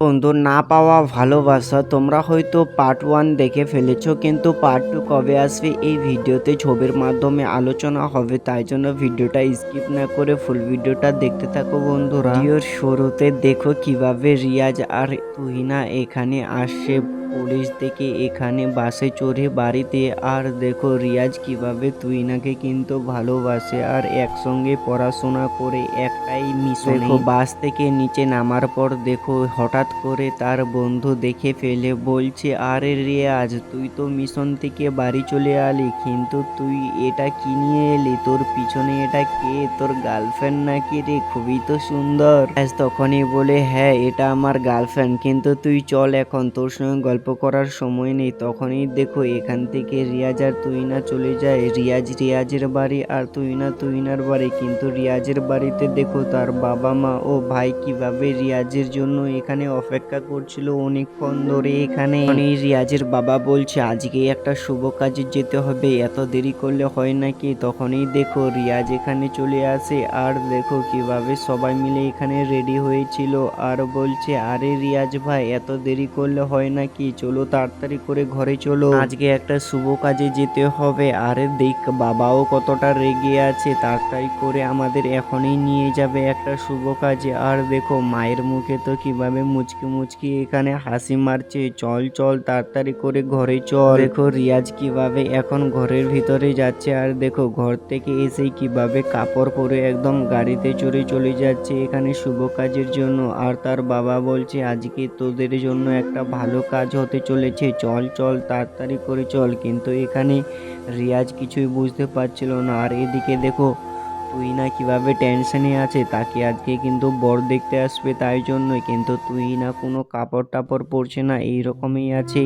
বন্ধু, না পাওয়া ভালোবাসা, তোমরা হয়তো পার্ট ওয়ান দেখে ফেলেছো, কিন্তু পার্ট টু কবে আসবে এই ভিডিওতে ছবির মাধ্যমে আলোচনা হবে, তাই জন্য ভিডিওটা স্কিপ না করে ফুল ভিডিওটা দেখতে থাকো বন্ধুরা। শুরুতে দেখো কীভাবে রিয়াজ আর তুহিনা এখানে আসছে। পুলিশ থেকে এখানে বাসে চড়ে বাড়িতে আর দেখো রিয়াজ কীভাবে তুহিনাকে কিন্তু ভালোবাসে আর একসঙ্গে পড়াশোনা করে একটাই মিশন। দেখো বাস থেকে নিচে নামার পর দেখো হঠাৎ করে তার বন্ধু দেখে ফেলে বলছে আরে রিয়াজ তুই তো মিশন থেকে বাড়ি চলে আলি কিন্তু তুই এটা কি নিয়ে এলি? তোর পিছনে এটা কে? তোর গার্লফ্রেন্ড নাকি রে? খুবই তো সুন্দর। তখনই বলে হ্যাঁ এটা আমার গার্লফ্রেন্ড কিন্তু তুই চল এখন তোর সঙ্গে গল্প করার সময় নেই, তখনই দেখো এখান থেকে রিয়াজ আর তুইনা চলে যায়। রিয়াজ, রিয়াজের বাড়ি আর তুইনা তুইনার বাড়ি। কিন্তু রিয়াজের বাড়িতে দেখো তার বাবা, মা ও ভাই কীভাবে রিয়াজের জন্য এখানে অপেক্ষা করছিল অনেকক্ষণ ধরে এখানে। রিয়াজের বাবা বলছে, আজকে একটা শুভ কাজে যেতে হবে, এত দেরি করলে হয় নাকি? তখনই দেখো রিয়াজ এখানে চলে আসে আর দেখো কীভাবে সবাই মিলে এখানে রেডি হয়েছিল। আর বলছে, আরে রিয়াজ ভাই, এত দেরি করলে হয় নাকি? চলো তাড়াতাড়ি করে ঘরে চলো। আজকে একটা শুভ কাজে যেতে হবে। আরে দেখ, বাবাও কতটা রেগে আছে। তাড়াতাড়ি করে আমাদের এখনই নিয়ে যাবে একটা শুভ কাজে। আর দেখো, মায়ের মুখে তো কীভাবে মুচকি মুচকি এখানে হাসি মারছে। চল চল, তাড়াতাড়ি করে ঘরে চল। দেখো, রিয়াজ কীভাবে এখন ঘরের ভিতরে যাচ্ছে। আর দেখো, ঘর থেকে এসে কীভাবে কাপড় পরে একদম গাড়িতে চড়ে চলে যাচ্ছে এখানে শুভ কাজের জন্য। আর তার বাবা বলছে, আজকে তোদের জন্য একটা ভালো কাজ হতে চলেছে। চল চল, তাড়াতাড়ি করে চল। কিন্তু এখানে রিয়াজ কিছুই বুঝতে পারছিল না। আর এদিকে দেখো, তুই না কীভাবে টেনশনে আছে? তাকে আজকে কিন্তু বর দেখতে আসবে তাই জন্যই। কিন্তু তুই না কোনো কাপড় টাপড় পরছে না এই রকমই আছে।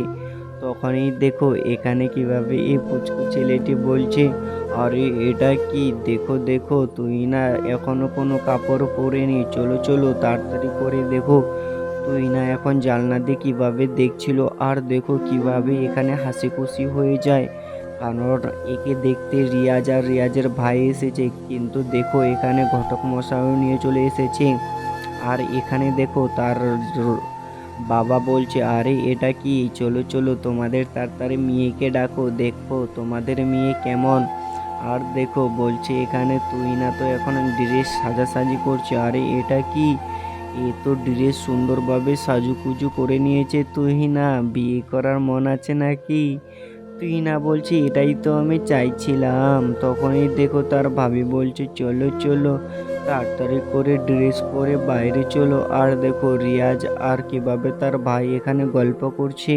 তখনই দেখো, এখানে কীভাবে এই পুচকু ছেলেটি বলছে, আরে, এটা কি? দেখো দেখো, তুই না এখনও কোনো কাপড় পরেনি। চলো চলো, তাড়াতাড়ি করে দেখো। তুই না এখন জানলা দিয়ে কীভাবে দেখছিল? আর দেখো কীভাবে এখানে হাসি খুশি হয়ে যায়। কারণ একে দেখতে রিয়াজ আর রিয়াজের ভাই এসেছে, কিন্তু দেখো এখানে ঘটক মশাইও নিয়ে চলে এসেছে। আর এখানে দেখো তার বাবা বলছে, আরে, এটা কি? চলো চলো, তোমাদের তাড়াতাড়ি মেয়েকে ডাকো, দেখো তোমাদের মেয়ে কেমন। আর দেখো বলছে, এখানে তুই না তো এখন ড্রেস সাজাসাজি করছে। আরে, এটা কি? এ তো ড্রেস সুন্দরভাবে সাজুকুজু করে নিয়েছে তুই না, বিয়ে করার মন আছে নাকি? তুই না বলছি এটাই তো আমি চাইছিলাম। তখনই দেখো তার ভাবি বলছে, চলো চলো। তাড়াতাড়ি করে ড্রেস পরে বাইরে চলো। আর দেখো রিয়াজ আর কীভাবে তার ভাই এখানে গল্প করছে।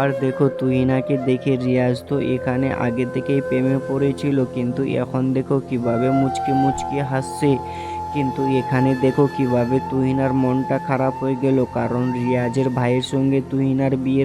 আর দেখো তুহিনাকে দেখে রিয়াজ তো এখানে আগে থেকেই প্রেমে পড়েছিল, কিন্তু এখন দেখো কীভাবে মুচকি মুচকি হাসছে। কিন্তু এখানে দেখো কীভাবে তুহিনার মনটা খারাপ হয়ে গেল, কারণ রিয়াজের ভাইয়ের সঙ্গে তুহিনার বিয়ে